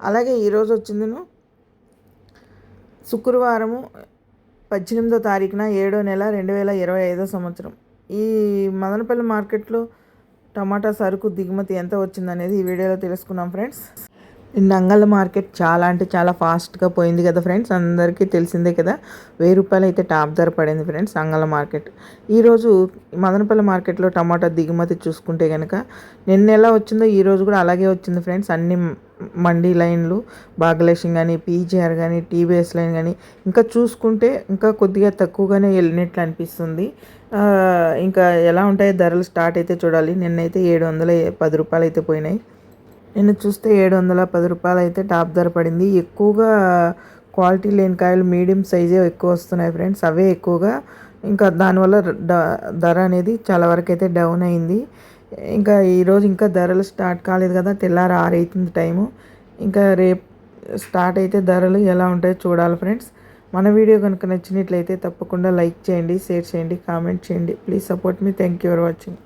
అలాగే ఈరోజు వచ్చిందిను శుక్రవారము పద్దెనిమిదో తారీఖున ఏడో నెల రెండు వేల ఇరవై ఐదో సంవత్సరం. ఈ మదనపల్లి మార్కెట్లో టమాటా సరుకు దిగుమతి ఎంత వచ్చిందనేది ఈ వీడియోలో తెలుసుకున్నాం ఫ్రెండ్స్. నిన్న మార్కెట్ చాలా అంటే చాలా ఫాస్ట్గా పోయింది కదా ఫ్రెండ్స్. అందరికీ తెలిసిందే కదా వెయ్యి రూపాయలు అయితే టాప్ ధర పడింది ఫ్రెండ్స్ అంగళ్ళ మార్కెట్. ఈరోజు మదనపల్లి మార్కెట్లో టమాటా దిగుమతి చూసుకుంటే కనుక నిన్న ఎలా వచ్చిందో ఈరోజు కూడా అలాగే వచ్చింది ఫ్రెండ్స్. అన్ని మండీ లైన్లు బాగలేషన్ కానీ పీజీఆర్ కానీ టీబీఎస్ లైన్ కానీ ఇంకా చూసుకుంటే ఇంకా కొద్దిగా తక్కువగానే వెళ్ళినట్లు అనిపిస్తుంది. ఇంకా ఎలా ఉంటాయో ధరలు స్టార్ట్ అయితే చూడాలి. నిన్నైతే ఏడు వందల పది రూపాయలు అయితే పోయినాయి. నిన్న చూస్తే ఏడు వందల పది రూపాయలు అయితే టాప్ ధర పడింది. ఎక్కువగా క్వాలిటీ లేని కాయలు మీడియం సైజే ఎక్కువ వస్తున్నాయి ఫ్రెండ్స్. అవే ఎక్కువగా ఇంకా దానివల్ల ధర అనేది చాలా వరకు అయితే డౌన్ అయింది. ఇంకా ఈరోజు ఇంకా ధరలు స్టార్ట్ కాలేదు కదా తెల్లారి ఆరైతుంది టైము. ఇంకా రేపు స్టార్ట్ అయితే ధరలు ఎలా ఉంటాయో చూడాలి ఫ్రెండ్స్. మన వీడియో కనుక నచ్చినట్లయితే తప్పకుండా లైక్ చేయండి షేర్ చేయండి కామెంట్ చేయండి. Please support me. Thank you for watching.